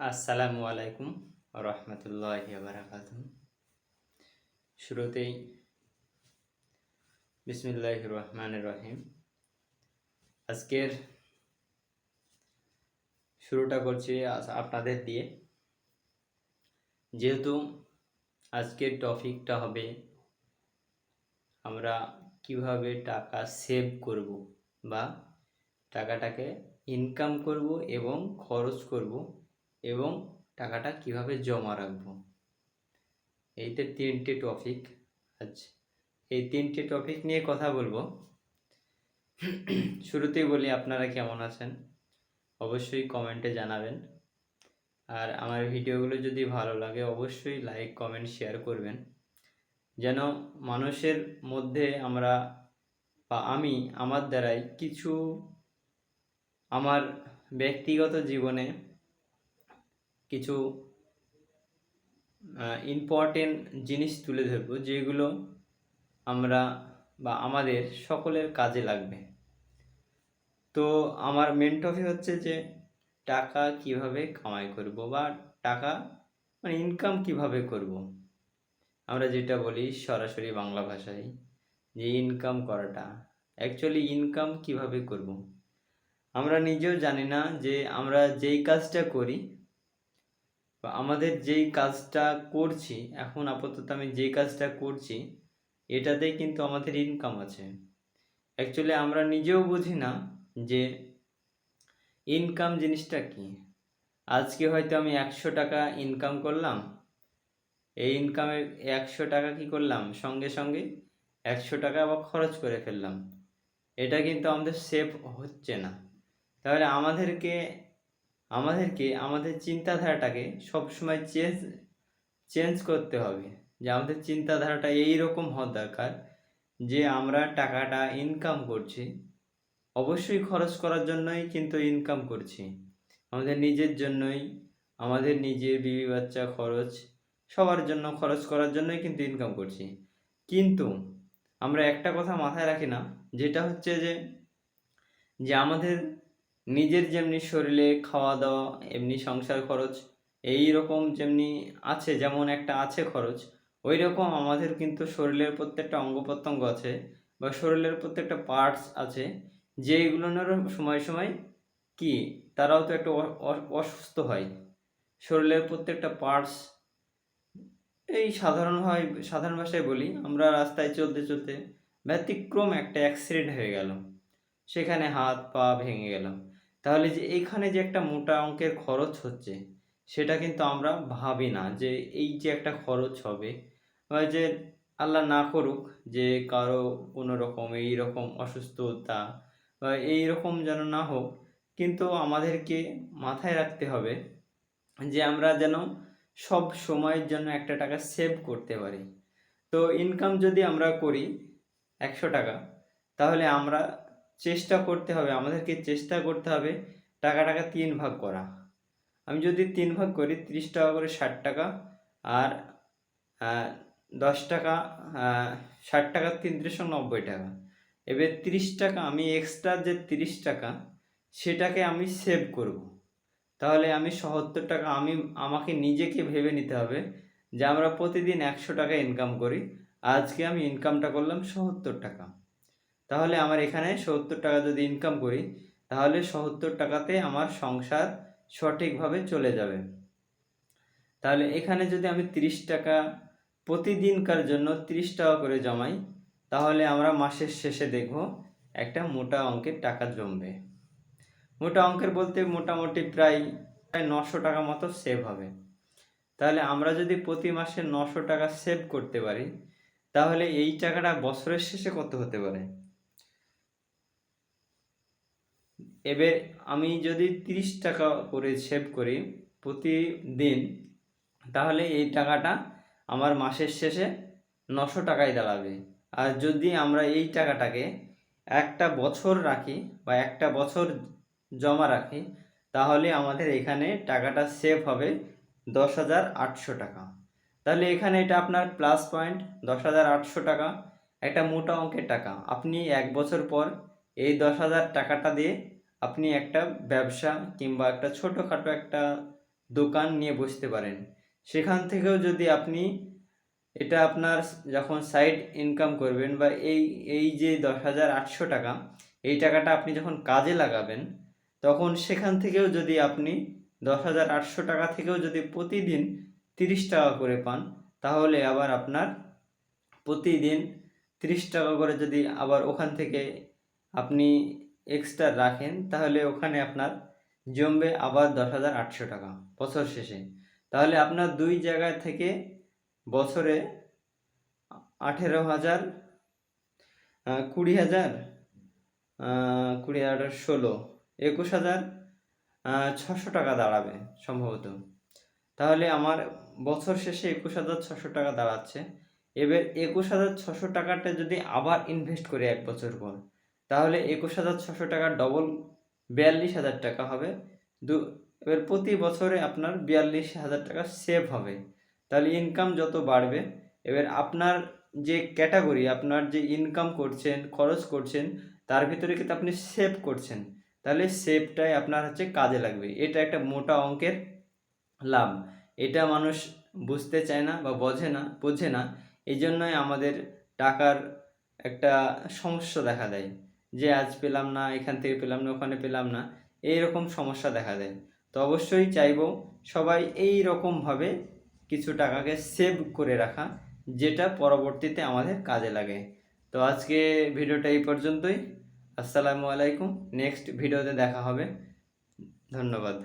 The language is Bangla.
আসসালামু আলাইকুম রহমতুল্লাহ বারাকাত শুরুতেই বিসমিল্লাহ রহমান রহিম। আজকের শুরুটা করছি আপনাদের দিয়ে। যেহেতু আজকের টপিকটা হবে আমরা কীভাবে টাকা সেভ করব বা টাকাটাকে ইনকাম করব এবং খরচ করব এবং টাকাটা কীভাবে জমা রাখব? এইতে তিনটে টপিক আচ্ছা এই তিনটে টপিক নিয়ে কথা বলব। শুরুতেই বলি, আপনারা কেমন আছেন? অবশ্যই কমেন্টে জানাবেন। আর আমার ভিডিওগুলো যদি ভালো লাগে, অবশ্যই লাইক কমেন্ট শেয়ার করবেন। যেন মানুষের মধ্যে আমরা বা আমি, আমার দ্বারাই কিছু আমার ব্যক্তিগত জীবনে কিছু ইম্পর্টেন্ট জিনিস তুলে ধরবো যেগুলো আমরা বা আমাদের সকলের কাজে লাগবে। তো আমার মেন টপিক হচ্ছে যে টাকা কীভাবে কামাই করব বা টাকা মানে ইনকাম কীভাবে করব। আমরা যেটা বলি সরাসরি বাংলা ভাষায় যে ইনকাম করাটা অ্যাকচুয়ালি ইনকাম কীভাবে করব। আমরা নিজেও জানি না যে আমরা যেই কাজটা করি বা আমাদের যেই কাজটা করছি, এখন আপাতত আমি যেই কাজটা করছি, এটাতেই কিন্তু আমাদের ইনকাম আছে। অ্যাকচুয়ালি আমরা নিজেও বুঝি না যে ইনকাম জিনিসটা কি। আজকে হয়তো আমি একশো টাকা ইনকাম করলাম, এই ইনকামের একশো টাকা কি করলাম, সঙ্গে সঙ্গে একশো টাকা আবার খরচ করে ফেললাম। এটা কিন্তু আমাদের সেভ হচ্ছে না। তাহলে আমাদেরকে আমাদেরকে, আমাদের চিন্তাধারাটাকে সবসময় চেঞ্জ চেঞ্জ করতে হবে। যে আমাদের চিন্তাধারাটা এই রকম হওয়া দরকার যে আমরা টাকাটা ইনকাম করছি। অবশ্যই খরচ করার জন্যই কিন্তু ইনকাম করছি। আমাদের নিজের জন্যই, আমাদের নিজের বিবি বাচ্চা খরচ, সবার জন্য খরচ করার জন্যই কিন্তু ইনকাম করছি। কিন্তু আমরা একটা কথা মাথায় রাখি না, যেটা হচ্ছে যে যে আমাদের নিজের যেমনি শরীরে খাওয়া দাওয়া এমনি সংসার খরচ, এই রকম যেমনি আছে, যেমন একটা আছে খরচ, ওই রকম আমাদের কিন্তু শরীরের প্রত্যেকটা অঙ্গ প্রত্যঙ্গ আছে বা শরীরের প্রত্যেকটা পার্টস আছে যেগুলোর সময় সময় কি তারাও তো একটু অসুস্থ হয়। শরীরের প্রত্যেকটা পার্টস এই সাধারণভাবে সাধারণ ভাষায় বলি, আমরা রাস্তায় চলতে চলতে ব্যতিক্রম একটা অ্যাক্সিডেন্ট হয়ে গেল। সেখানে হাত পা ভেঙে গেল তাহলে যে এইখানে যে একটা মোটা অঙ্কের খরচ হচ্ছে, সেটা কিন্তু আমরা ভাবি না যে এই যে একটা খরচ হবে, বা যে আল্লাহ না করুক যে কারও কোনো রকম এই রকম অসুস্থতা বা এই রকম যেন না হোক, কিন্তু আমাদেরকে মাথায় রাখতে হবে যে আমরা যেন সব সময়ের জন্য একটা টাকা সেভ করতে পারি। তো ইনকাম যদি আমরা করি একশো টাকা, তাহলে আমরা চেষ্টা করতে হবে, আমাদেরকে চেষ্টা করতে হবে টাকাটাকে তিন ভাগ করা। আমি যদি তিন ভাগ করি, ত্রিশ টাকা করে ষাট টাকা আর দশ টাকা ষাট টাকা তিন তিরিশ নব্বই টাকা। এবার তিরিশ টাকা, আমি এক্সট্রা যে তিরিশ টাকা, সেটাকে আমি সেভ করব। তাহলে আমি সত্তর টাকা, আমি, আমাকে নিজেকে ভেবে নিতে হবে যে আমরা প্রতিদিন একশো টাকা ইনকাম করি। আজকে আমি ইনকামটা করলাম সত্তর টাকা। তাহলে আমার এখানে সত্তর টাকা যদি ইনকাম করি, তাহলে সত্তর টাকাতে আমার সংসার সঠিকভাবে চলে যাবে। তাহলে এখানে যদি আমি তিরিশ টাকা প্রতিদিনকার জন্য তিরিশ টাকা করে জমাই, তাহলে আমরা মাসের শেষে দেখব একটা মোটা অঙ্কের টাকা জমবে। মোটা অঙ্কের বলতে মোটামুটি প্রায় প্রায় নশো টাকা মতো সেভ হবে। তাহলে আমরা যদি প্রতি মাসে নশো টাকা সেভ করতে পারি, তাহলে এই টাকাটা বছরের শেষে কত হতে পারে? এবার আমি যদি তিরিশ টাকা করে সেভ করি প্রতিদিন, তাহলে এই টাকাটা আমার মাসের শেষে নশো টাকায় দাঁড়াবে। আর যদি আমরা এই টাকাটাকে একটা বছর রাখি বা একটা বছর জমা রাখি, তাহলে আমাদের এখানে টাকাটা সেভ হবে দশ হাজার আটশো টাকা। তাহলে এখানে এটা আপনার প্লাস পয়েন্ট দশ হাজার আটশো টাকা, একটা মোটা অঙ্কের টাকা। আপনি এক বছর পর এই দশ হাজার টাকাটা দিয়ে আপনি একটা ব্যবসা কিংবা একটা ছোটোখাটো একটা দোকান নিয়ে বসতে পারেন। সেখান থেকেও যদি আপনি এটা আপনার যখন সাইড ইনকাম করবেন বা এই এই যে দশ হাজার আটশো টাকা, এই টাকাটা আপনি যখন কাজে লাগাবেন, তখন সেখান থেকেও যদি আপনি দশ হাজার আটশো টাকা থেকেও যদি প্রতিদিন তিরিশ টাকা করে পান, তাহলে আবার আপনার প্রতিদিন তিরিশ টাকা করে যদি আবার ওখান থেকে আপনি এক্সট্রা রাখেন, তাহলে ওখানে আপনার জমবে আবার দশ হাজার আটশো টাকা বছর শেষে। তাহলে আপনার দুই জায়গা থেকে বছরে আঠেরো হাজার কুড়ি হাজার কুড়ি হাজার ষোলো, একুশ হাজার ছশো টাকা দাঁড়াবে সম্ভবত। তাহলে আমার বছর শেষে একুশ হাজার ছশো টাকা দাঁড়াচ্ছে। এবার একুশ হাজার ছশো টাকাটা যদি আবার ইনভেস্ট করি এক বছর পর তাহলে একুশ হাজার ছশো টাকা ডবল বিয়াল্লিশ হাজার টাকা হবে। দু, এবার প্রতি বছরে আপনার বিয়াল্লিশ হাজার টাকা সেভ হবে। তাহলে ইনকাম যত বাড়বে, এবার আপনার যে ক্যাটাগরি আপনার যে ইনকাম করছেন, খরচ করছেন, তার ভিতরে কিন্তু আপনি সেভ করছেন। তাহলে সেভটাই আপনার হচ্ছে কাজে লাগবে। এটা একটা মোটা অঙ্কের লাভ। এটা মানুষ বুঝতে চায় না বা বোঝে না বোঝে না। এই জন্যই আমাদের টাকার একটা সমস্যা দেখা দেয়। যে আজ পেলাম না, এখান থেকে পেলাম না, ওখানে পেলাম না এই রকম সমস্যা দেখা দেয়। তো অবশ্যই চাইব সবাই এই রকমভাবে কিছু টাকাকে সেভ করে রাখা, যেটা পরবর্তীতে আমাদের কাজে লাগে। তো আজকে ভিডিওটা এই পর্যন্তই। আসসালামু আলাইকুম। নেক্সট ভিডিওতে দেখা হবে। ধন্যবাদ।